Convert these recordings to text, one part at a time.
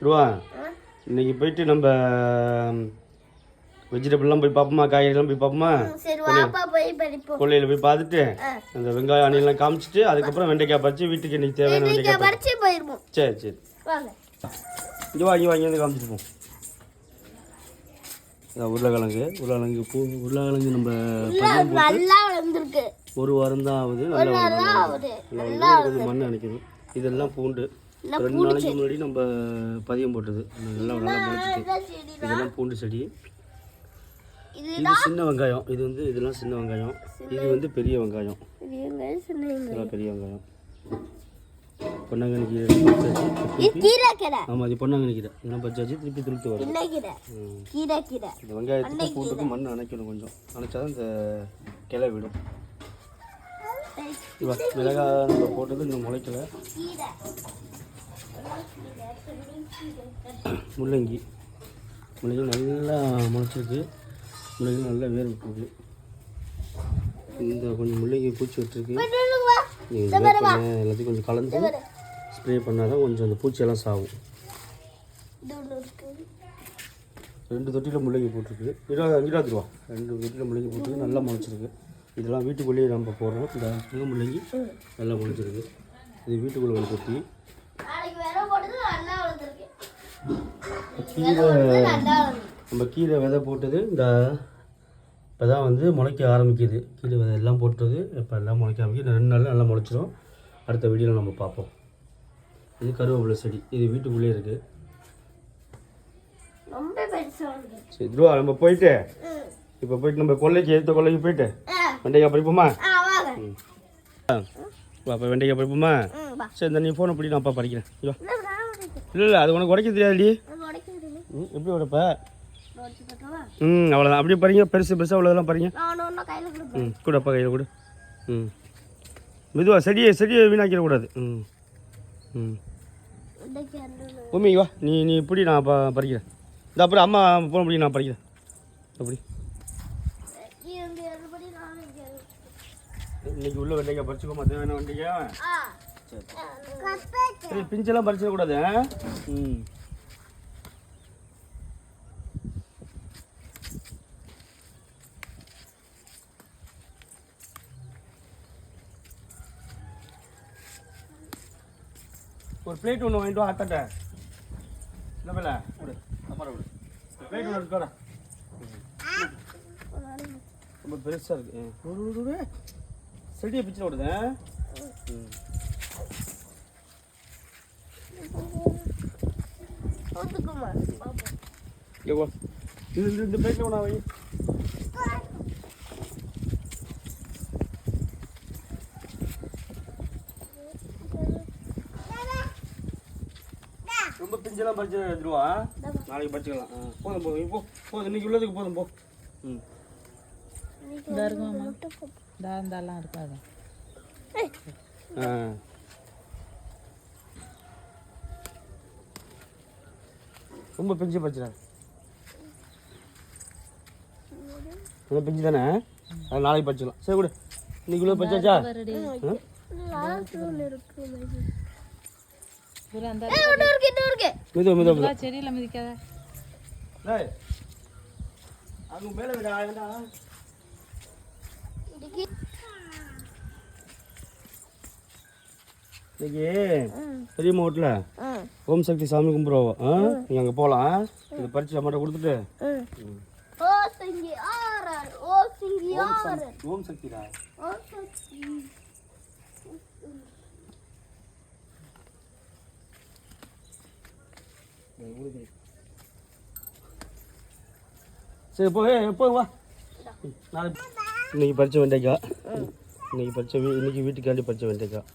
ரூபா இன்னைக்கு போயிட்டு நம்ம வெஜிடபிள்லாம் போய் பார்ப்போமா காய்கறிலாம் போய் பார்ப்போமா? கொள்ளையில் போய் பார்த்துட்டு. அந்த வெங்காயம் அணிலாம் காமிச்சிட்டு அதுக்கப்புறம் வெண்டைக்காய் பறிச்சு வீட்டுக்கு இன்னைக்கு தேவையான வெண்டைக்காய் பறி- பறிச்சு போயிருவோம். சரி சரி. வாங்க. இங்கே வா இங்கே வா இங்கே வந்து காமிச்சிட்டு இதான் உருளைக்கிழங்கு உருளைக்கிழங்கு பூ உருளைக்கிழங்கு நம்ம ஒரு வாரம் தான் ஆகுது நல்லா மண் அணைக்குது. இதெல்லாம் பூண்டு. ரெண்டு நாளைக்கு முன்னாடி நம்ம பதியம் போட்டது. நல்லா நல்லா செடி இதெல்லாம் பூண்டு செடி. இது சின்ன வெங்காயம். இது வந்து இதெல்லாம் சின்ன வெங்காயம். இது வந்து பெரிய வெங்காயம். பெரிய வெங்காயம் பொன்னாங்கண்ணி கீரை ஆமாம் அது பொன்னாங்கண்ணி கீரை இதெல்லாம் பறிச்சாச்சு. திருப்பி திருப்பி வரும் இந்த வெங்காயத்துக்கு பூண்டுக்கு மண் அணைக்கணும் கொஞ்சம். அணைச்சாதான் இந்த கிளை விடும். இவா மிளகாய் நம்ம போட்டது இன்னும் முளைக்கல முள்ளங்கி முள்ளங்கி நல்லா முளைச்சிருக்கு முள்ளங்கி நல்லா வேர் விட்டுருக்கு இந்த கொஞ்சம் முள்ளங்கி பூச்சி விட்டுருக்கு நீங்கள் எல்லாத்தையும் கொஞ்சம் கலந்து ஸ்ப்ரே பண்ணால் தான் கொஞ்சம் அந்த பூச்சியெல்லாம் சாகும் ரெண்டு தொட்டியில் முள்ளங்கி போட்டிருக்கு இருபது இருபது ரூபா ரெண்டு தொட்டியில் முள்ளங்கி போட்டிருக்கு நல்லா முளைச்சிருக்கு இதெல்லாம் வீட்டுக்குள்ளேயே நம்ம போடுறோம். இந்த முள்ளங்கி நல்லா முளைச்சிருக்கு. இது வீட்டுக்குள்ளே ஒரு வளர்ந்துருக்கு கீரை நம்ம கீரை விதை போட்டது இந்த இப்போ தான் வந்து முளைக்க ஆரம்பிக்குது. கீரை விதை எல்லாம் போட்டது இப்போ எல்லாம் முளைக்க ஆரம்பிக்குது. ரெண்டு நாளில் நல்லா முளைச்சிரும். அடுத்த வீடியோவில் நம்ம பார்ப்போம். இது கருவேப்பிலை செடி. இது வீட்டுக்குள்ளேயே இருக்குது சரி துருவா நம்ம போயிட்டு. இப்போ போயிட்டு நம்ம கொல்லைக்கு எடுத்த கொல்லைக்கு போயிட்டு. வெண்டைக்காய் பறிப்போமா? அப்போ வெண்டைக்காய் பறிப்போமா? சரி இந்த நீ ஃபோனை பிடி நான் அப்பா பறிக்கிறேன். இல்லை இல்லை அது உனக்கு உடைக்க தெரியாதுடி. எப்படி உடைப்ப? ம் அவ்வளோதான் அப்படியே பறிங்க பெருசு பெருசாக அவ்வளோதெல்லாம் கொடுப்பேன். ம் கூட அப்பா கையில் கொடு. ம். மெதுவா செடியை செடியை வீணாக்கிடக்கூடாது ம். ம். உடைக்க அந்த உண்மை வா. நீ நீ இப்படி நான் பறிக்கிறேன். இந்த அப்புறம் அம்மா போன படி நான் பறிக்கிறேன். அப்படி இங்கே அதுபடி நான் இங்கே இன்னைக்கு உள்ள வெண்டைக்காய் பறிச்சுக்கோமா தேவையான வெண்டைக்காய் ஆ. சரி பிஞ்செல்லாம் பறிச்சிடக்கூடாது ஆ? ம். ஒரு பிளேட் ஒன்று வாங்கிட்டு வா அத்தாட்ட என்ன பேல கொடு அம்மாட கொடு பிளேட் ஒன்று எடுத்து வரேன் ரொம்ப பெருசாக இருக்கு. செடியை பிச்சு விடுது ம். எவ்வளோ இது இந்த- ஒன்றா வை. ரொம்ப பிஞ்செல்லாம் பறிச்சு எடுத்துருவா நாளைக்கு பறிச்சுக்கலாம் ஆ, போதும் போதும். இப்போ போதும் இன்னைக்கு உள்ளதுக்கு போதும் போ. ம். இருந்தாலாம் இருக்காது. ஆ. ரொம்ப பிஞ்சு பறிச்சிடா ரொம்ப பிஞ்சு தானே? அது நாளைக்கு பறிச்சுக்கலாம் சரி கொடு. இன்னைக்கு மெதுவா மெதுவா செடியில் மிதிக்காத. அங்க மேலே விட இன்னைக்கு பெரிய மாவட்டில் ம் ஓம் சக்தி சாமி கும்பிடுவோம் நீங்கள் அங்கே போகலாம் இதை பறிச்சு அம்மாட்ட கொடுத்துட்டு. ஓம் சக்திடா? சரி போ ஏய், போ வா. நாளைக்கு. இன்னைக்கு பறிச்ச வெண்டைக்காய் இன்னைக்கு பறிச்ச வீ இன்னைக்கு வீட்டுக்காண்டி பறிச்ச வெண்டைக்காய்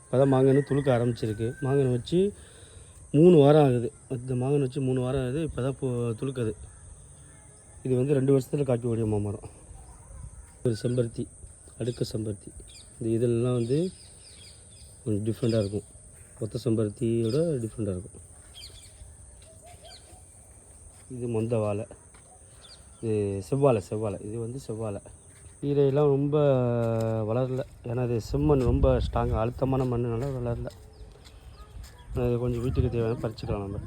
இப்போதான் மாங்கன்னு துளுக்க ஆரம்பிச்சிருக்கு. மாங்கன்னு வச்சு மூணு வாரம் ஆகுது. இந்த மாங்கன்னு வச்சு மூணு வாரம் ஆகுது. இப்போ தான் இப்போ துளுக்குது. இது வந்து ரெண்டு வருஷத்தில் காய்க்கக்கூடிய மாமரம் ஒரு செம்பருத்தி அடுக்கு செம்பருத்தி. இந்த இதெல்லாம் வந்து கொஞ்சம் டிஃப்ரெண்ட்டாக இருக்கும். ஒத்த செம்பருத்தியோட டிஃப்ரெண்ட்டாக இருக்கும். இது மொந்த வாழை. இது செவ்வாழை செவ்வாழை. இது வந்து செவ்வாழை. கீரையெல்லாம் ரொம்ப வளரல. ஏன்னா இது செம்மண் ரொம்ப ஸ்ட்ராங்காக அழுத்தமான மண்ணுனால வளரல. அது கொஞ்சம் வீட்டுக்கு தேவையான பறிச்சுக்கலாம் நம்ம.